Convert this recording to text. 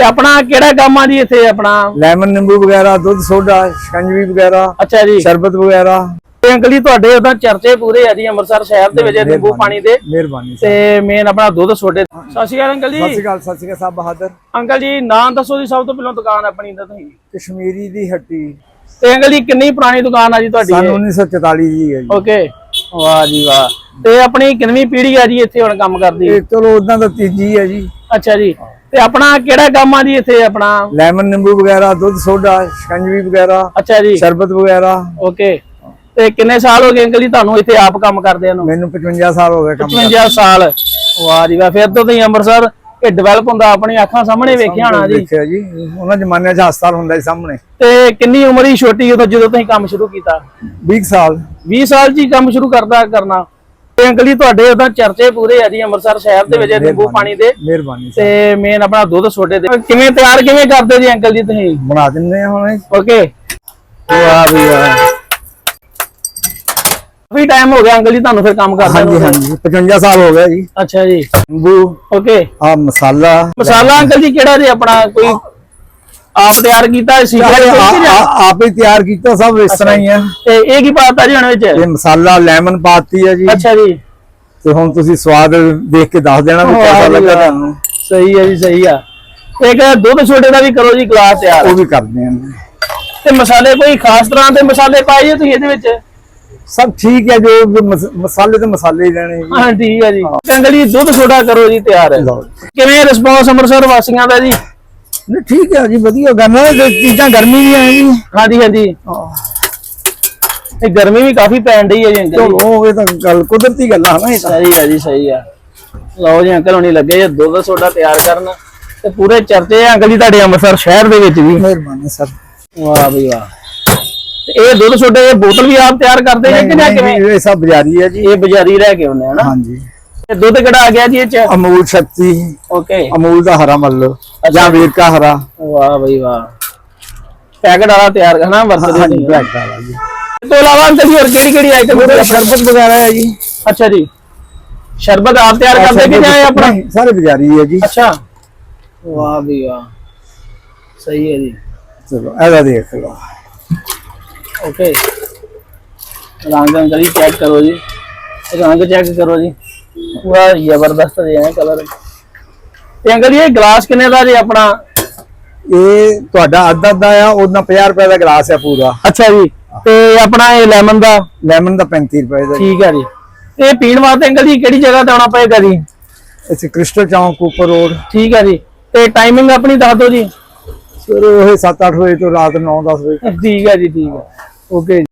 ਤੇ ਆਪਣਾ ਕਿਹੜਾ ਕੰਮ ਆ ਜੀ ਇੱਥੇ ਆਪਣਾ? ਲੈਮਨ ਨਿੰਬੂ ਵਗੈਰਾ ਦੁੱਧ ਸੋਡਾ ਸ਼ਿਕੰਜਵੀ ਵਗੈਰਾ ਅੱਛਾ ਜੀ। ਸ਼ਰਬਤ ਵਗੈਰਾ। ਤੇ ਅੰਕਲ ਜੀ ਤੁਹਾਡੇ ਉਹਦਾ ਚਰਚੇ ਪੂਰੇ ਆ ਜੀ ਅੰਮ੍ਰਿਤਸਰ ਸ਼ਹਿਰ ਦੇ ਵਿੱਚ ਨਿੰਬੂ ਪਾਣੀ ਦੇ। ਮਿਹਰਬਾਨੀ ਤੇ ਮੇਨ ਆਪਣਾ ਦੁੱਧ ਸੋਡੇ। ਸਤਿ ਸ਼੍ਰੀ ਅਕਾਲ ਅੰਕਲ ਸਤਿ ਸ਼੍ਰੀ ਜੀ ਅਕਾਲ ਸਤਿ ਸ਼੍ਰੀ ਅਕਾਲ ਸਾਹਿਬ ਬਹਾਦਰ। ਅੰਕਲ ਜੀ ਨਾਂ ਦੱਸੋ ਜੀ ਸਭ ਤੋਂ ਪਹਿਲਾਂ ਦੁਕਾਨ ਆਪਣੀ ਦਾ ਤੁਸੀਂ। ਕਸ਼ਮੀਰੀ ਦੀ ਹੱਟੀ। ਤੇ ਅੰਕਲ ਜੀ ਕਿੰਨੀ ਪੁਰਾਣੀ ਦੁਕਾਨ ਆ ਜੀ ਤੁਹਾਡੀ ਸਨ 1944 ਜੀ ਹੈ ਜੀ। ਓਕੇ। ਵਾਹ ਜੀ ਵਾਹ। ਤੇ ਆਪਣੀ ਕਿੰਨਵੀਂ ਪੀੜ੍ਹੀ ਆ ਜੀ ਇੱਥੇ ਹੁਣ ਕੰਮ ਕਰਦੀ? ਇਹ ਚਲੋ ਉਦਾਂ ਤਾਂ ਤੀਜੀ ਹੈ ਜੀ। ਅੱਛਾ ਜੀ। ਤੇ ਆਪਣਾ ਕਿਹੜਾ ਕੰਮ ਆ ਜੀ ਇੱਥੇ ਆਪਣਾ? ਲੈਮਨ ਨਿੰਬੂ ਵਗੈਰਾ ਦੁੱਧ ਸੋਡਾ ਸ਼ਿਕੰਜਵੀ ਵਗੈਰਾ ਅੱਛਾ ਜੀ। ਸ਼ਰਬਤ ਵਗੈਰਾ। ਓਕੇ। ਤੇ ਕਿੰਨੇ ਸਾਲ ਹੋ ਗਏ ਅੰਕਲ ਜੀ ਤੁਹਾਨੂੰ ਇੱਥੇ ਆਪ ਕੰਮ ਕਰਦਿਆਂ ਨੂੰ? ਮੈਨੂੰ 55 ਸਾਲ ਹੋ ਗਏ ਕੰਮ 55 ਸਾਲ। ਵਾਹ ਜੀ ਵਾਹ ਫਿਰ ਤੋਂ ਤੁਸੀਂ ਅੰਮ੍ਰਿਤਸਰ ਇਹ ਡਿਵੈਲਪ ਹੁੰਦਾ ਆਪਣੀ ਅੱਖਾਂ ਸਾਹਮਣੇ ਵੇਖਿਆ ਹੋਣਾ ਜੀ। ਦੇਖਿਆ ਜੀ। ਉਹਨਾਂ ਜ਼ਮਾਨਿਆਂ 'ਚ ਹਸਪਤਾਲ ਹੁੰਦਾ ਸੀ ਸਾਹਮਣੇ। ਤੇ ਕਿੰਨੀ ਉਮਰ ਹੀ ਛੋਟੀ ਉਦੋਂ ਜਦੋਂ ਤੁਸੀਂ ਕੰਮ ਸ਼ੁਰੂ ਕੀਤਾ? 20 ਸਾਲ। 20 ਸਾਲ ਹੀ ਕੰਮ ਸ਼ੁਰੂ ਕਰਦਾ ਕਰਨਾ। ਤੇ ਅੰਕਲ ਜੀ ਤੁਹਾਡੇ ਉਹਦਾ ਚਰਚੇ ਪੂਰੇ ਆ ਜੀ ਅੰਮ੍ਰਿਤਸਰ ਸ਼ਹਿਰ ਦੇ ਵਿੱਚ ਨਿੰਬੂ ਪਾਣੀ ਦੇ। ਮਿਹਰਬਾਨੀ ਤੇ ਮੇਨ ਆਪਣਾ ਦੁੱਧ ਸੋਡੇ ਦੇ ਕਿਵੇਂ ਤਿਆਰ ਕਿਵੇਂ ਕਰਦੇ ਜੀ ਅੰਕਲ ਜੀ ਤੁਸੀਂ? ਬਣਾ ਦਿੰਦੇ ਹਾਂ ਹੁਣ। ਓਕੇ ਵਾਹ ਵੀ ਵਾਹ ਵੀ ਟਾਈਮ ਹੋ ਗਿਆ ਅੰਕਲ ਜੀ ਤੁਹਾਨੂੰ ਫਿਰ ਕੰਮ ਕਰਦੇ ਹਾਂਜੀ ਹਾਂਜੀ। 55 ਸਾਲ ਹੋ ਗਏ ਜੀ। ਅੱਛਾ ਜੀ। ਨਿੰਬੂ ਓਕੇ ਆ ਮਸਾਲਾ। ਮਸਾਲਾ ਅੰਕਲ ਜੀ ਕਿਹੜਾ ਜੀ ਆਪਣਾ? ਕੋਈ ਆਪ ਤਿਆਰ ਕੀਤਾ ਸੀ ਆਪ ਹੀ ਤਿਆਰ ਕੀਤਾ ਸਭ ਇਸ ਤਰ੍ਹਾਂ ਹੀ ਹੈ ਤੇ ਇਹ ਕੀ ਪਾਤਾ ਜੀ ਹੁਣ ਵਿੱਚ? ਇਹ ਮਸਾਲਾ ਲੈਮਨ ਪਾਤੀ ਹੈ ਜੀ। ਅੱਛਾ ਜੀ। ਤੇ ਹੁਣ ਤੁਸੀਂ ਸਵਾਦ ਦੇਖ ਕੇ ਦੱਸ ਦੇਣਾ ਵੀ ਕਿਹਦਾ ਲੱਗਾ। ਤੁਹਾਨੂੰ। ਸਹੀ ਹੈ ਜੀ ਸਹੀ ਆ। ਇੱਕ ਦੁੱਧ ਛੋਟੇ ਦਾ ਵੀ ਕਰੋ ਜੀ ਗਲਾਸ ਤਿਆਰ। ਉਹ ਵੀ ਕਰਦੇ ਹਾਂ ਤੇ ਮਸਾਲੇ ਕੋਈ ਖਾਸ ਤਰ੍ਹਾਂ ਦੇ ਮਸਾਲੇ ਪਾਏ ਜੀ ਤੁਸੀਂ ਇਹਦੇ ਵਿੱਚ? ਸਭ ਠੀਕ ਹੈ ਜੋ ਮਸਾਲੇ ਤੇ ਮਸਾਲੇ ਹੀ ਰਹਿਣੇ ਜੀ। ਹਾਂ ਠੀਕ ਹੈ ਜੀ ਜੀ ਦੁੱਧ ਛੋਟਾ ਕਰੋ ਜੀ ਤਿਆਰ। ਲਓ। ਕਿਵੇਂ ਰਿਸਪੌਂਸ ਅੰਮ੍ਰਿਤਸਰ ਵਾਸੀਆਂ ਦਾ ਜੀ? ਨਹੀਂ ਠੀਕ ਹੈ ਜੀ ਵਧੀਆ ਗੱਲ ਹੈ ਤੇ ਚੀਜ਼ਾਂ ਗਰਮੀ ਦੀਆਂ ਹੈ ਜੀ ਹਾਂਜੀ। ਹਾਂਜੀ ਇਹ ਗਰਮੀ ਵੀ ਕਾਫੀ ਪੈਣ ਡਈ ਹੈ ਜੀ ਅੰਕਲ ਜੀ। ਚਲੋ ਇਹ ਤਾਂ ਗੱਲ ਕੁਦਰਤੀ ਗੱਲ ਆ ਨਾ ਇਹ ਤਾਂ। ਸਹੀ ਹੈ ਜੀ ਸਹੀ ਆ ਲਓ ਜੀ ਅੰਕਲ ਹੁਣੀ ਲੱਗੇ ਜੇ ਦੁੱਧ ਸੋਡਾ ਤਿਆਰ ਕਰਨ। ਤੇ ਪੂਰੇ ਚਰਚੇ ਆ ਅੰਕਲ ਜੀ ਤੁਹਾਡੇ ਅੰਮ੍ਰਿਤਸਰ ਸ਼ਹਿਰ ਦੇ ਵਿੱਚ ਵੀ। ਮਿਹਰਬਾਨੀ ਸਰ। ਵਾਹ ਵੀ ਵਾਹ। ਤੇ ਇਹ ਦੁੱਧ ਸੋਡੇ ਇਹ ਬੋਤਲ ਵੀ ਆਪ ਤਿਆਰ ਕਰਦੇ ਨੇ ਕਿ ਜਾਂ ਕਿਵੇਂ ਇਹ ਸਭ ਬਾਜ਼ਾਰੀ ਹੈ ਜੀ। ਇਹ ਬਾਜ਼ਾਰੀ ਰਹਿ ਕੇ ਹੁੰਦੇ ਹਨਾ ਹਾਂਜੀ। ਤੇ ਦੁੱਧ ਕਿਹੜਾ ਆ ਗਿਆ ਜੀ ਇਹ ਚ? ਅਮੂਲ ਸ਼ਕਤੀ। ਓਕੇ ਅਮੂਲ ਦਾ ਹਰਾ ਮੱਲ। ਜਾਂ ਵੇਰਕਾ ਹਰਾ। ਵਾਹ ਬਈ ਵਾਹ। ਪੈਕਟ ਵਾਲਾ ਤਿਆਰ ਕਰਨਾ ਵਰਤਦੇ ਹਾਂਜੀ ਨਹੀਂ ਬਲੈਕ ਵਾਲਾ ਜੀ। ਇਸ ਤੋਂ ਇਲਾਵਾ ਅੰਕਲ ਜੀ ਹੋਰ ਕਿਹੜੀ ਕਿਹੜੀ ਆਈਟਮ ਉਹਦੇ ਸ਼ਰਬਤ ਵਗੈਰਾ ਹੈ ਜੀ। ਅੱਛਾ ਜੀ। ਸ਼ਰਬਤ ਆਪ ਤਿਆਰ ਕਰਦੇ ਕਿ ਜਾਂ ਇਹ ਆਪਣਾ? ਨਹੀਂ, ਸਾਰੇ ਬਾਜ਼ਾਰੀ ਹੈ ਜੀ। ਅੱਛਾ। ਵਾਹ ਵੀ ਵਾਹ। ਸਹੀ ਹੈ ਜੀ। ਚਲੋ ਇਹਦਾ ਦੇਖ ਲਓ। ਓਕੇ। ਰੰਗ ਅੰਕਲ ਜੀ ਚੈੱਕ ਕਰੋ ਜੀ। ਰੰਗ ਚੈੱਕ ਕਰੋ ਜੀ। ਪੂਰਾ ਜ਼ਬਰਦਸਤ ਜਿਹਾ ਹੈ ਕਲਰ ਤੇ ਅੰਕਲ ਜੀ ਇਹ ਗਲਾਸ ਕਿੰਨੇ ਦਾ ਜੀ ਆਪਣਾ? ਇਹ ਤੁਹਾਡਾ ਅੱਧਾ ਅੱਧਾ ਆ ਉਹਦਾ 50 ਰੁਪਏ ਦਾ ਗਲਾਸ ਹੈ ਪੂਰਾ। ਅੱਛਾ ਜੀ ਤੇ ਆਪਣਾ ਇਹ ਲੈਮਨ ਦਾ? ਲੈਮਨ ਦਾ 35 ਰੁਪਏ ਦਾ। ਠੀਕ ਹੈ ਜੀ। ਇਹ ਪੀਣ ਵਾਸਤੇ ਅੰਕਲ ਜੀ ਕਿਹੜੀ ਜਗ੍ਹਾ ਤੇ ਆਉਣਾ ਪਏਗਾ ਜੀ? ਇੱਥੇ ਕ੍ਰਿਸਟਲ ਚੌਂਕ ਉੱਪਰ ਰੋਡ। ਠੀਕ ਹੈ ਜੀ। ਤੇ ਟਾਈਮਿੰਗ ਆਪਣੀ ਦੱਸ ਦਿਓ ਜੀ। ਸਵੇਰੇ ਉਹ 7-8 ਵਜੇ ਤੋਂ ਰਾਤ 9-10 ਵਜੇ। ਠੀਕ ਹੈ ਜੀ ਠੀਕ ਹੈ ਓਕੇ